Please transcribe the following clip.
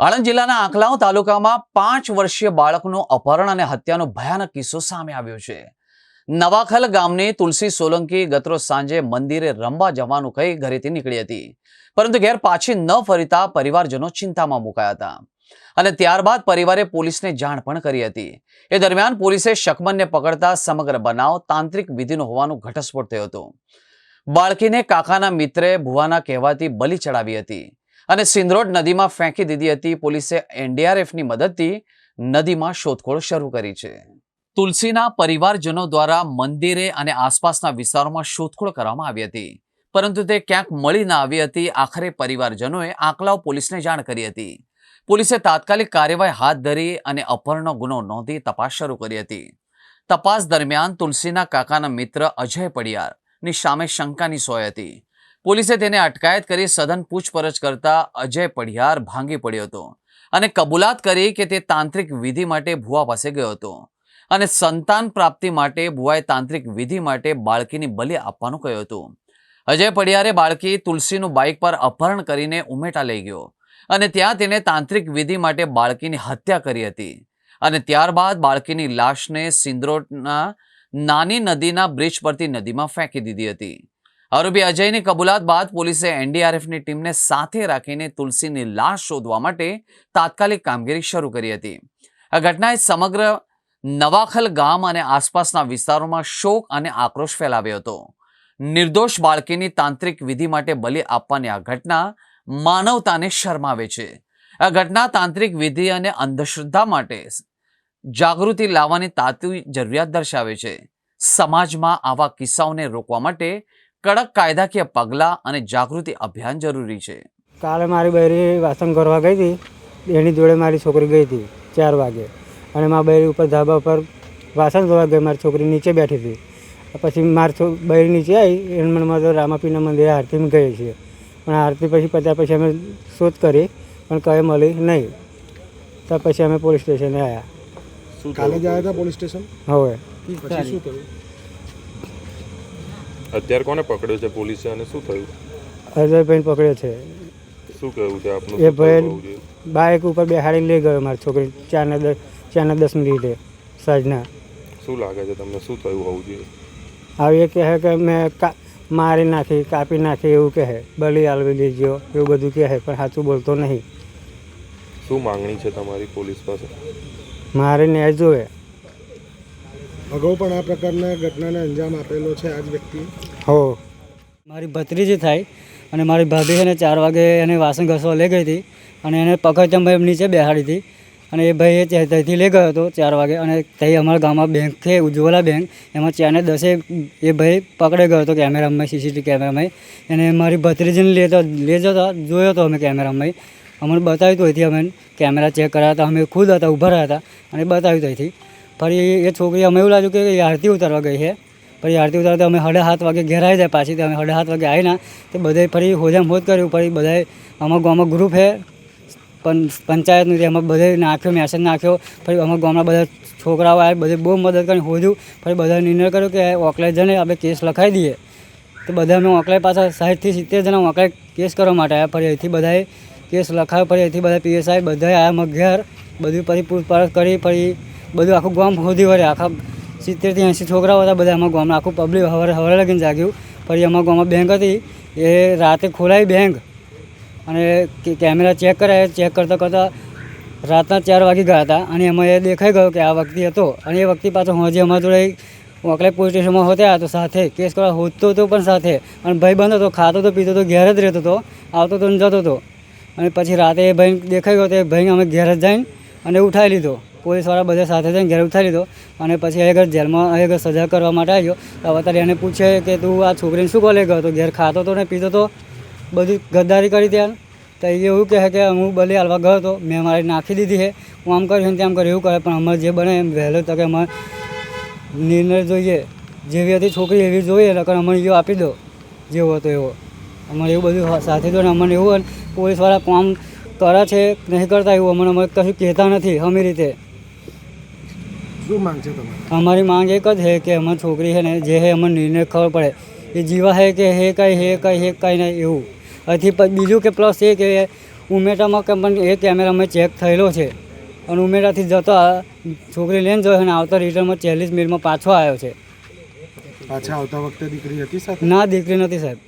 આણંદ જિલ્લાના આંકલાવ તાલુકામાં પાંચ વર્ષીય બાળકનું અપહરણ અને હત્યાનો ભયાનક કિસ્સો સામે આવ્યો છે. નવાખલ ગામની તુલસી સોલંકી ગતરો સાંજે મંદિરે રમવા જવાનું કહી ઘરેથી નીકળી હતી. પરંતુ ઘેર પાછી ન ફરીતા પરિવારજનો ચિંતામાં મુકાયા હતા. અને ત્યારબાદ પરિવારે પોલીસને જાણ પણ કરી હતી. એ દરમિયાન પોલીસે શકમનને પકડતા સમગ્ર બનાવ તાંત્રિક વિધિનો હોવાનું ઘટસ્ફોટ થયો હતો. બાળકીને કાકાના મિત્રે ભુવાના કહેવાથી બલી ચડાવી હતી. અને સિંદરોડ નદીમાં ફેંકી દીધી હતી પોલીસે એનડીઆરએફની મદદથી નદીમાં શોધખોળ શરૂ કરી છે. તુલસીના પરિવારજનો દ્વારા મંદિરે અને આસપાસના વિસ્તારોમાં શોધખોળ કરવામાં આવી હતી. પરંતુ તે ક્યાંક મળી ના આવી હતી. આખરે પરિવારજનોએ આંકલાવ પોલીસને જાણ કરી હતી. પોલીસે તાત્કાલિક કાર્યવાહી હાથ ધરી અને અપહરણનો ગુનો નોંધી તપાસ શરૂ કરી હતી. તપાસ દરમિયાન તુલસીના કાકાના મિત્ર અજય પડિયારની સામે શંકાની સોય હતી. પોલીસે તેને અટકાયત કરી સઘન પૂછપરછ કરતા અજય પઢિયાર ભાંગી પડ્યો હતો અને કબૂલાત કરી કે તે તાંત્રિક વિધિ માટે ભુવા પાસે ગયો હતો અને સંતાન પ્રાપ્તિ માટે ભુવાએ તાંત્રિક વિધિ માટે બાળકીની બલિ આપવાનું કહ્યું હતું. અજય પડિયારે બાળકી તુલસીનું બાઇક પર અપહરણ કરીને ઉમેટા લઈ ગયો અને ત્યાં તેને તાંત્રિક વિધિ માટે બાળકીની હત્યા કરી હતી અને ત્યારબાદ બાળકીની લાશને સિંદ્રોટના નાની નદીના બ્રિજ પરથી નદીમાં ફેંકી દીધી હતી. આરોપી અજયની કબૂલાત બાદ પોલીસે એનડીઆરએફની ટીમને સાથે રાખીને તુલસીની લાશ શોધવા માટે તાત્કાલિક કામગીરી શરૂ કરી હતી. આ ઘટનાએ સમગ્ર નવાખલ ગામ અને આસપાસના વિસ્તારોમાં શોક અને આક્રોશ ફેલાવ્યો હતો. નિર્દોષ બાળકીની તાંત્રિક વિધિ માટે બલિ આપવાની આ ઘટના માનવતાને શરમાવે છે. આ ઘટના તાંત્રિક વિધિ અને અંધશ્રદ્ધા માટે જાગૃતિ લાવવાની તાતી જરૂરિયાત દર્શાવે છે. સમાજમાં આવા કિસ્સાઓને રોકવા માટે કડક કાયદાકીય પગલાં અને જાગૃતિ અભિયાન જરૂરી છે. કાલે મારી બૈરી વાસણ કરવા ગઈ હતી. એની જોડે મારી છોકરી ગઈ હતી ચાર વાગે. અને મારી બૈરી ઉપર ધાબા ઉપર વાસણ ધોવા ગઈ મારી છોકરી નીચે બેઠી હતી. પછી મારી છો બૈરી નીચે આવી એને મને મારે રામાપીના મંદિરે આરતીમાં ગઈ છે પણ આરતી પછી પત્યા પછી અમે શોધ કરી પણ કંઈ મળી નહીં. તો પછી અમે પોલીસ સ્ટેશને આવ્યા કાલે જ આવ્યા હતા પોલીસ સ્ટેશન? હવે. પછી શું કર્યું? અત્યારે કોને પકડ્યો છે પોલીસે અને શું થયું? અજયભાઈને પકડ્યો છે. શું કહેવું છે આપનું? એ ભાઈ બાઇક ઉપર બેહાડી લઈ ગયો મારી છોકરી ચારના દસ ચારના દસ મિનિટે સાંજના. શું લાગે છે તમને? શું થયું હોવું જોઈએ? હવે એ કહે કે મેં કા મારી નાખી કાપી નાખી એવું કહે. બલી આલવી લીજો એવું બધું કહે પણ સાચું બોલતો નહીં. શું માંગણી છે તમારી પોલીસ પાસે? મારે ન્યાય જોવે. અગાઉ પણ આ પ્રકારના ઘટનાને અંજામ આપેલો છે આ જ વ્યક્તિ? હો. મારી ભત્રીજી થાય અને મારી ભાભી એને ચાર વાગે એને વાસણ ઘસવા લઈ ગઈ હતી અને એને પકડચમ ભાઈ નીચે બેહાડી હતી. અને એ ભાઈ એ ત્યાંથી લઈ ગયો હતો ચાર વાગે અને ત્યાં અમારા ગામમાં બેંક છે ઉજ્જવલા બેંક એમાં ચારને દસે એ ભાઈ પકડી ગયો હતો કેમેરામાં સીસીટીવી કેમેરામાં. એને મારી ભત્રીજીને લેતો લઈ જતો જોયો હતો અમે કેમેરામાં. અમને બતાવ્યું હતું અહીંથી અમે કેમેરા ચેક કર્યા હતા અમે ખુદ હતા ઊભા રહ્યા હતા અને બતાવ્યું હતું અહીંથી ફરી એ છોકરી, અમે એવું લાગ્યું કે એ આરતી ઉતારવા ગઈ છે. પછી આરતી ઉતારતા અમે સાડા સાત વાગે ઘેર આવી જાય પાછી, તો અમે સાડા સાત વાગે આવીને તો બધાએ ફરી હોજામ હોજ કર્યું ફરી બધાએ અમારા ગામમાં ગ્રુપ છે, પં, પંચાયતનું એમાં બધે નાખ્યો મેસેજ નાખ્યો, ફરી અમારા ગામના બધા છોકરાઓ આવ્યા બધે બહુ મદદ કરીને હોજું, ફરી બધાએ નિર્ણય કર્યો કે ઓકલાઈ જઈને આપણે કેસ લખાઈ દઈએ. તો બધા અમે ઓકલાઈ પાછા સાહીઠથી સિત્તેર જણા ઓકલાઈ કેસ કરવા માટે આવ્યા, ફરી અહીંથી બધાએ કેસ લખાયો, ફરી અહીંથી બધા પીએસઆઈ બધાએ આવ્યા ઘેર, બધું ફરી પૂછપરછ કરી, ફરી બધું આખું ગામ હોધી વળે. આખા સિત્તેરથી એંસી છોકરાઓ હતા બધા અમારા ગામમાં આખું પબ્લિક હવારે હવારે લગીને જાગ્યું. પછી અમારા ગામમાં બેંક હતી. એ રાતે ખોલાવી બેંક અને કેમેરા ચેક કરાય. ચેક કરતાં કરતાં રાતના ચાર વાગી ગયા હતા. અને એમાં એ દેખાઈ ગયો કે આ વ્યક્તિ હતો. અને એ વ્યક્તિ પાછો હજી અમારા જોડે વાંકલે પોલીસ સ્ટેશનમાં હોતા હતો સાથે. કેસ કરવા હોતો હતો પણ સાથે. અને ભાઈ બંધ હતો, ખાતો તો, પીતો તો, ઘેર જ રહેતો હતો. આવતો તો ને જતો હતો. અને પછી રાતે એ ભાઈ દેખાઈ ગયો તો એ ભાઈ અમે ઘેર જ જઈને અને ઉઠાવી લીધો. પોલીસવાળા બધા સાથે થઈને ઘેર ઉઠાવી લીધો અને પછી આગળ જેલમાં આગળ સજા કરવા માટે આવ્યો. તો અત્યારે એને પૂછે કે તું આ છોકરીને શું કોલે ગયો તો ઘેર ખાતો તો ને પીતો તો? બધી ગદ્દારી કરી ત્યાં તો એ એવું કહે કે હું બલી હાલવા ગયો હતો, મેં મારી નાખી દીધી છે. હું આમ કર્યું ને તેમ કર્યું, એવું કરે. પણ અમારે જે બને એમ વહેલો તકે અમારે નિર્ણય જોઈએ. જેવી હતી છોકરી એવી જોઈએ, નકર અમને એવો આપી દો. જેવો હતો એવો. અમારે એવું બધું સાથે જો ને અમને એવું પોલીસવાળા કામ કરે છે નહીં કરતા એવું અમને અમે કશું કહેતા નથી, અમે રીતે. શું માંગ છે તમારી? અમારી માંગ એક જ છે કે અમારી છોકરી છે ને જે છે અમને નિર્ણય ખબર પડે. એ જીવા હે કે હે કાંઈ હે કાંઈ હે કાંઈ નહીં એવું. પછી બીજું કે પ્લસ એ કે ઉમેટામાં કે પણ એ કેમેરા અમે ચેક થયેલો છે. અને ઉમેરાથી જતા છોકરી લઈને જોયો અને આવતા રિટર્નમાં ચાલીસ મિનિટમાં પાછો આવ્યો છે. પાછા આવતા વખતે દીકરી હતી સાહેબ ના દીકરી નથી સાહેબ.